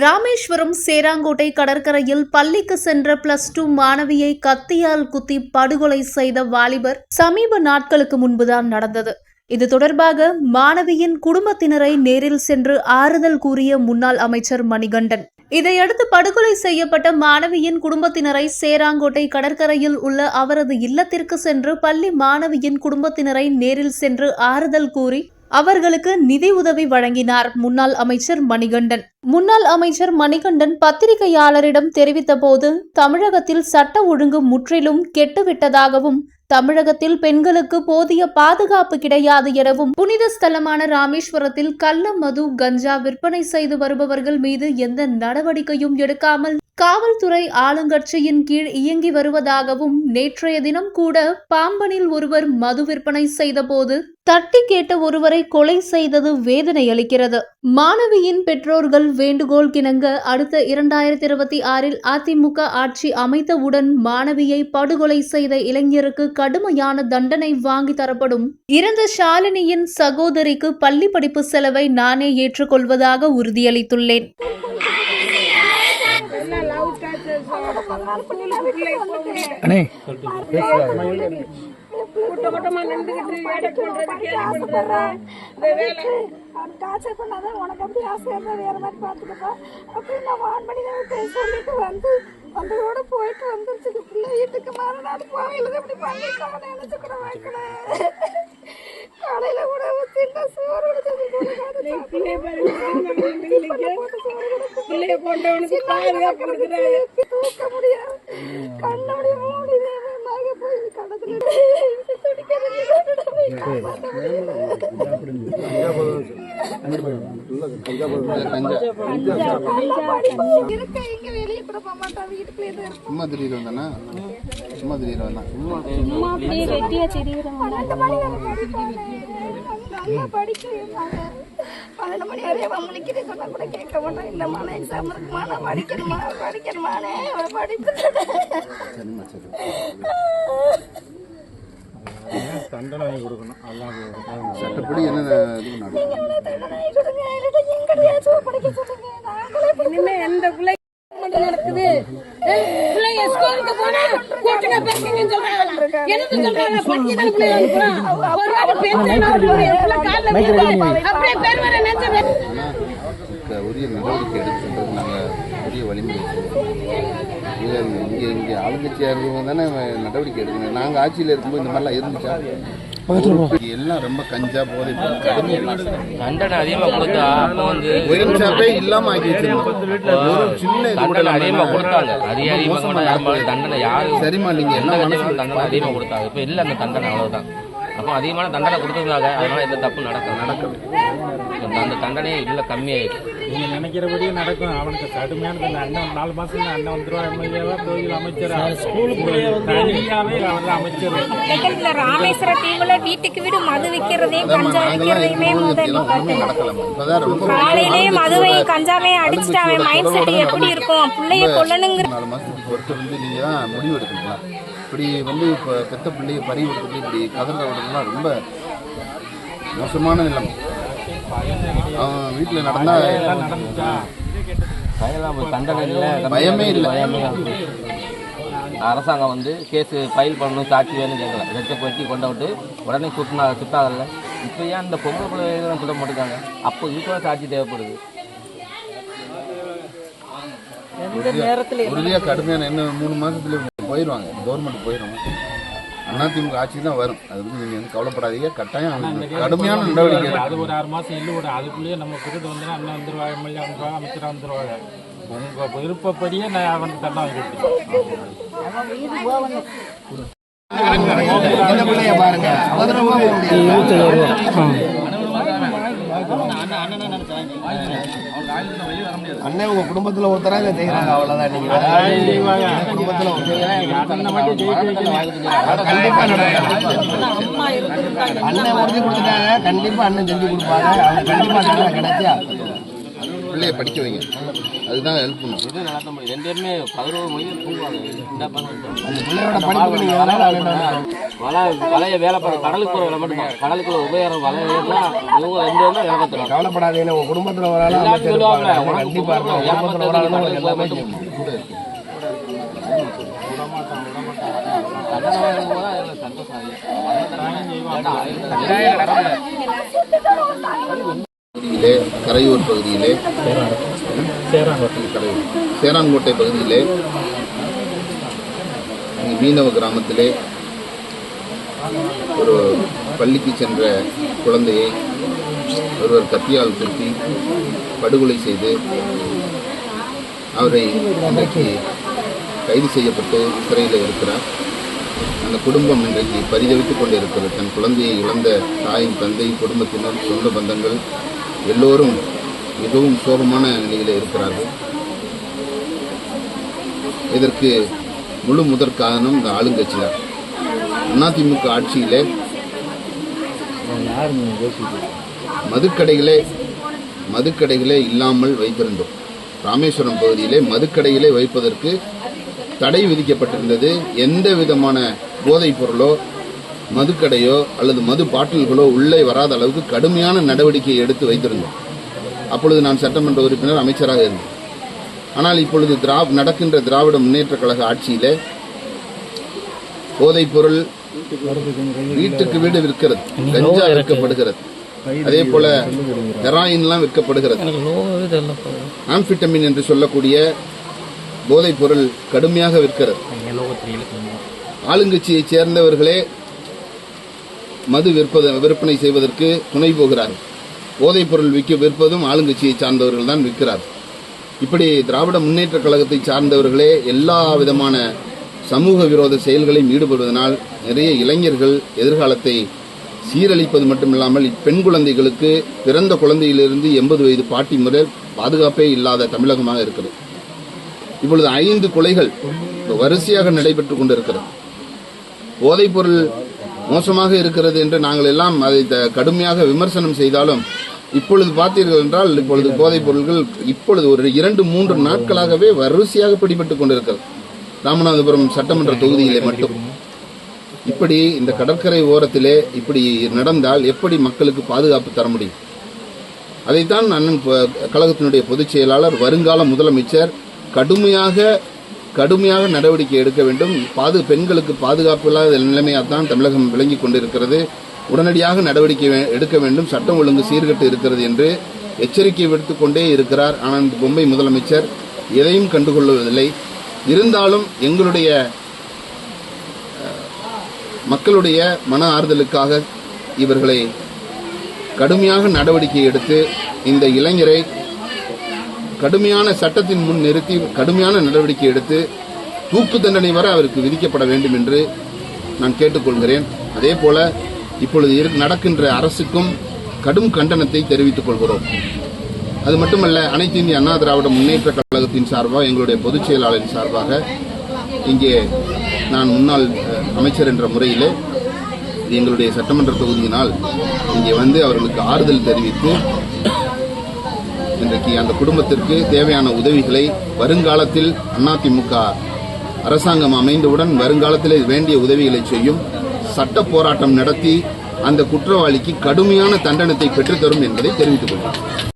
ராமேஸ்வரம் சேராங்கோட்டை கடற்கரையில் பள்ளிக்கு சென்ற பிளஸ் டூ மாணவியை கத்தியால் குத்தி படுகொலை செய்த வாலிபர் சமீப நாட்களுக்கு முன்புதான் நடந்தது. இது தொடர்பாக மாணவியின் குடும்பத்தினரை நேரில் சென்று ஆறுதல் கூறிய முன்னாள் அமைச்சர் மணிகண்டன். இதையடுத்து படுகொலை செய்யப்பட்ட மாணவியின் குடும்பத்தினரை சேராங்கோட்டை கடற்கரையில் உள்ள அவரது இல்லத்திற்கு சென்று பள்ளி மாணவியின் குடும்பத்தினரை நேரில் சென்று ஆறுதல் கூறி அவர்களுக்கு நிதி உதவி வழங்கினார் முன்னாள் அமைச்சர் மணிகண்டன். முன்னாள் அமைச்சர் மணிகண்டன் பத்திரிகையாளரிடம் தெரிவித்தபோது தமிழகத்தில் சட்ட ஒழுங்கு முற்றிலும் கெட்டுவிட்டதாகவும் தமிழகத்தில் பெண்களுக்கு போதிய பாதுகாப்பு கிடையாது எனவும் புனித ஸ்தலமான ராமேஸ்வரத்தில் கள்ள மது கஞ்சா விற்பனை செய்து வருபவர்கள் மீது எந்த நடவடிக்கையும் எடுக்காமல் காவல்துறை ஆளுங்கட்சியின் கீழ் இயங்கி வருவதாகவும் நேற்றைய தினம் கூட பாம்பனில் ஒருவர் மது விற்பனை செய்தபோது தட்டி கேட்ட ஒருவரை கொலை செய்தது வேதனை அளிக்கிறது மாணவியின் பெற்றோர்கள் வேண்டுகோள் கிணங்க அடுத்த இரண்டாயிரத்தி இருபத்தி ஆறில் அதிமுக ஆட்சி அமைத்தவுடன் மாணவியை படுகொலை செய்த இளைஞருக்கு கடுமையான தண்டனை வாங்கி தரப்படும். இறந்த ஷாலினியின் சகோதரிக்கு பள்ளி படிப்பு செலவை நானே ஏற்றுக்கொள்வதாக உறுதியளித்துள்ளேன். அண்ணே கூட்ட கூட்டமா நின்றுகிட்டு வேலை பண்றதுக்கு என்ன பண்றது? இந்த வேலை அவன் டார்ச்சர் பண்ணாதான் உனக்கு அப்படி ஆசையாக இருந்தால் வேறு மாதிரி பார்த்துக்கப்பா அப்படின்னு நான் வான் பண்ணி சொல்லிட்டு வந்து வந்ததோட போயிட்டு வந்துருச்சு இந்த பிள்ளை வீட்டுக்கு மறுநாள் போகையில் இப்படி பண்ணிட்டோம் நினச்சி கூட வைக்கல காலையில் கூட தின்ன சோறு கொடுத்தது கூட காது பிள்ளைய பாருங்க, பாருங்க, பிள்ளைக்கு. பிள்ளைய கொண்டவனுக்கு பாதுகாப்பு கொடுக்குறாங்க தூக்க முடியாது கண்ணோடைய மூடி நகை போய் கடத்துல துடிக்கிறது இருக்க இங்க சும்மா திடீர் வந்தானா? சும்மா திடீர் வந்தான் சும்மா பன்னெண்டு மணி வரை படிப்பாங்க. நல்லா படிக்க வைப்பாங்க. பன்னெண்டு மணி வரையும் அவன் முழிக்கிறேன் சொன்னா கூட கேட்க மாட்டான். இல்லைம்மா நான் எக்ஸாம் இருக்குமா? நான் படிக்கணுமா? படிக்கணுமானே அவன் படிப்பு சரிம்மா சரி. தண்டனை வாங்கி கொடுக்கணும்? அதான் சட்டப்படி என்ன இது இனிமே எந்த பிள்ளை நடக்குது. பிள்ளைங்க ஸ்கூலுக்கு போனா கூட்டுங்க பேசுங்கன்னு சொல்றாங்க? சொல்றாங்க ஒரு அப்படியே பேர் வர உரிய நடவடிக்கை எடுத்துன்றது நாங்கள் உரிய வலிமை இங்கே இங்கே இங்கே ஆளுங்கட்சியாக இருக்கிறவங்க தானே நடவடிக்கை எடுக்கணும். நாங்கள் ஆட்சியில் இருக்கும்போது இந்த மாதிரிலாம் இருந்துச்சா? எல்லாம் ரொம்ப கஞ்சா போதை தண்டனை அதிகமா கொடுத்தா அப்ப வந்து இல்லாம ஒரு சின்ன தண்டனை அதிகமா கொடுத்தாங்க. இருக்கு. தண்டனை யாரு சரிம்மா நீங்க மனசுல தண்டனை அதிகமா கொடுத்தாங்க. இப்ப இல்ல அந்த தண்டனை அவ்வளவுதான். அப்போ அதிகமான தண்டனை கொடுத்ததுக்காக அதனால எந்த தப்பு நடக்க நடக்கல. அந்த தண்டனையே இல்ல கம்மியாயிருக்கு நீங்க நினைக்கிறபடியே நடக்கும். அவனுக்கு கடுமையான தண்டனை. அண்ணன் நாலு மாசம் அண்ணன் வந்துருவா எம்எல்ஏவா கோயில் அமைச்சர் ஸ்கூலுக்குள்ளேயே தனியாவே அவர் அமைச்சர். இந்த ராமேஸ்வர தீவுல வீட்டுக்கு வீடு மது விக்கிறதையும் கஞ்சா நாங்கெல்லாம் விக்கிறதையுமே இருக்கும்போது முதல் இதெல்லாம் ஒண்ணுமே நடக்கலாமா இப்பதான் ரொம்ப காலையிலே மதுவையும் கஞ்சாவையும் அடிச்சுட்டு அவன் மைண்ட் செட் எப்படி இருக்கும் பிள்ளைய கொல்லணுங்கிற நாலு மாசத்துக்கு ஒருத்தர் வந்து நீங்க தான் முடிவு எடுக்கணுங்களா இப்படி வந்து இப்போ பெத்த பிள்ளைய பறி கொடுத்துட்டு இப்படி கதற விடுறதுலாம் ரொம்ப மோசமான நிலைமை. வீட்டில் நடந்தா நடந்துச்சா அதெல்லாம் தண்டனை இல்ல பயமே இல்ல. அரசாங்கம் வந்து கேஸ் ஃபைல் பண்ணணும் சாட்சி வேணும் கேட்கல. ரெட்டை பற்றி கொண்டு விட்டு உடனே சுட்டினா சுட்டாதல்ல. இப்போ ஏன் இந்த பொம்பளை பிள்ளை சுட மாட்டேங்காங்க அப்போ இதுக்கு சாட்சி தேவைப்படுது. உறுதியாக கடுமையான என்ன மூணு மாசத்துல போயிடுவாங்க கவர்மெண்ட் போயிடும் அதிமுக ஆட்சி தான் வரும். அது வந்து நீங்க வந்து கவலைப்படாதீங்க. கட்டாயம் அவங்களுக்கு கடுமையான நடவடிக்கை அது. ஒரு ஆறு மாசம் இல்லை ஒரு அதுக்குள்ளேயே நம்ம பிரிட்டு வந்து அண்ணன் வந்துருவாங்க எம்எல்ஏ வந்துருவாங்க அமைச்சராக வந்துருவாங்க உங்க விருப்பப்படியே நான் அவனுக்கு தண்டனை வாங்கி கொடுத்துருவேன். அண்ணன் உங்க குடும்பத்துல ஒருத்தரா இதை செய்யறாங்க அவ்வளவுதான். நீங்க குடும்பத்துல கண்டிப்பா அண்ணன் உறுதி கொடுத்துட்டாங்க. கண்டிப்பா அண்ணன் செஞ்சு கொடுப்பாங்க. கண்டிப்பா கிடைச்சா. பிள்ளைய படிக்க வைங்க அதுதான் ஹெல்ப் பண்ணும் இது முடியும் ரெண்டு பேருமே பதினோரு மணி வரை தூங்குவாங்க எதனால வேண்டாம் வலை வலைய வேலை பண்ண கடலுக்கு போகிற வேலை மட்டும் கடலுக்குள்ள உபயோகம் ரெண்டு பேரும் வேலை பார்த்துருவாங்க கவலைப்படாதீங்க உங்க குடும்பத்துல ஒரு ஆளா எல்லாரும் அமைச்சர் சொல்லுவாங்க, இருப்பாங்க. உனக்கு கண்டிப்பா இருக்கும் உங்க குடும்பத்துல ஒரு ஆளா உங்களுக்கு எல்லாமே செய்யணும். பகுதியிலே கரையூர் பகுதியிலே கரையூர் சேராங்கோட்டை பகுதியிலே மீனவ கிராமத்திலே ஒரு பள்ளிக்கு சென்ற குழந்தையை ஒருவர் கத்தியால் திருத்தி படுகொலை செய்து அவரை இன்றைக்கு கைது செய்யப்பட்டு சிறையில் இருக்கிறார். அந்த குடும்பம் இன்றைக்கு பரிதவித்துக் கொண்டிருக்கிறது. தன் குழந்தையை இழந்த தாயின் தந்தை குடும்பத்தினர் சொந்த பந்தங்கள் எல்லோரும் மிகவும் சோகமான நிலையில் இருக்கிறார்கள். இதற்கு முழு முதற் காரணம் இந்த ஆளுங்கட்சியார் அதிமுக ஆட்சியிலே மதுக்கடைகளே மதுக்கடைகளே இல்லாமல் வைத்திருந்தோம். ராமேஸ்வரம் பகுதியிலே மதுக்கடைகளை வைப்பதற்கு தடை விதிக்கப்பட்டிருந்தது. எந்த விதமான போதைப் பொருளோ மதுக்கடையோ அல்லது மது பாட்டில்களோ உள்ளே வராத அளவுக்கு கடுமையான நடவடிக்கை எடுத்து வைத்திருந்தோம். அப்பொழுது நான் சட்டமன்ற உறுப்பினர் அமைச்சராக இருந்தேன். ஆனால் இப்பொழுது திரா நடக்கின்ற திராவிட முன்னேற்றக் கழக ஆட்சியிலே போதைப் பொருள் வீட்டுக்கு வீடு விற்கிறது கஞ்சா விற்கப்படுகிறது. அதே போல ஹெராயின்லாம் விற்கப்படுகிறது. ஆம்பிட்டமின் என்று சொல்லக்கூடிய போதைப் பொருள் கடுமையாக விற்கிறது. ஆளுங்கட்சியைச் சேர்ந்தவர்களே மது விற்பது விற்பனை செய்வதற்கு துணை போகிறார்கள் போதைப் பொருள் விற்க விற்பதும் ஆளுங்கட்சியை சார்ந்தவர்கள் தான் விற்கிறார். இப்படி திராவிட முன்னேற்ற கழகத்தை சார்ந்தவர்களே எல்லா விதமான சமூக விரோத செயல்களையும் ஈடுபடுவதனால் நிறைய இளைஞர்கள் எதிர்காலத்தை சீரழிப்பது மட்டுமில்லாமல் இப்பெண் குழந்தைகளுக்கு பிறந்த குழந்தையிலிருந்து எண்பது வயது பாட்டி முதல் பாதுகாப்பே இல்லாத தமிழகமாக இருக்கிறது. இப்பொழுது ஐந்து கொலைகள் வரிசையாக நடைபெற்று கொண்டிருக்கிறது. போதைப்பொருள் மோசமாக இருக்கிறது என்று நாங்கள் எல்லாம் அதை த- கடுமையாக விமர்சனம் செய்தாலும் இப்பொழுது பார்த்தீர்கள் என்றால் இப்பொழுது போதைப் பொருட்கள் இப்பொழுது ஒரு இரண்டு மூன்று நாட்களாகவே வரிசையாக பிடிபட்டுக் கொண்டிருக்கிறது. ராமநாதபுரம் சட்டமன்ற தொகுதியிலே மட்டும். இப்படி இந்த கடற்கரை ஓரத்திலே இப்படி நடந்தால் எப்படி மக்களுக்கு பாதுகாப்பு தர முடியும்? அதைத்தான் அண்ணன் கழகத்தினுடைய பொதுச் செயலாளர் வருங்கால முதலமைச்சர் கடுமையாக கடுமையாக நடவடிக்கை எடுக்க வேண்டும். பாது பெண்களுக்கு பாதுகாப்பு இல்லாத நிலைமையாகத்தான் தமிழகம் விளங்கிக் கொண்டிருக்கிறது. உடனடியாக நடவடிக்கை எடுக்க வேண்டும். சட்டம் ஒழுங்கு சீர்கட்டு இருக்கிறது என்று எச்சரிக்கை விடுத்துக் கொண்டே இருக்கிறார் ஆனால் இந்த முதலமைச்சர். எதையும் கண்டுகொள்வதில்லை. இருந்தாலும் எங்களுடைய மக்களுடைய மன ஆறுதலுக்காக இவர்களை கடுமையாக நடவடிக்கை எடுத்து இந்த இளைஞரை கடுமையான சட்டத்தின் முன் நிறுத்தி கடுமையான நடவடிக்கை எடுத்து தூக்கு தண்டனை வரை அவருக்கு விதிக்கப்பட வேண்டும் என்று நான் கேட்டுக்கொள்கிறேன். அதே போல இப்பொழுது நடக்கின்ற அரசுக்கும் கடும் கண்டனத்தை தெரிவித்துக் கொள்கிறோம். அது மட்டுமல்ல அனைத்து இந்திய அண்ணா திராவிட முன்னேற்ற கழகத்தின் சார்பாக எங்களுடைய பொதுச் செயலாளரின் சார்பாக இங்கே நான் முன்னாள் அமைச்சர் என்ற முறையிலே எங்களுடைய சட்டமன்ற தொகுதியினால் இங்கே வந்து அவர்களுக்கு ஆறுதல் தெரிவித்து இன்றைக்கு அந்த குடும்பத்திற்கு தேவையான உதவிகளை வருங்காலத்தில் அதிமுக அரசாங்கம் அமைந்தவுடன் வருங்காலத்தில் வேண்டிய உதவிகளை செய்யும் சட்ட போராட்டம் நடத்தி அந்த குற்றவாளிக்கு கடுமையான தண்டனத்தை பெற்றுத்தரும் என்பதை தெரிவித்துக் கொள்கிறேன்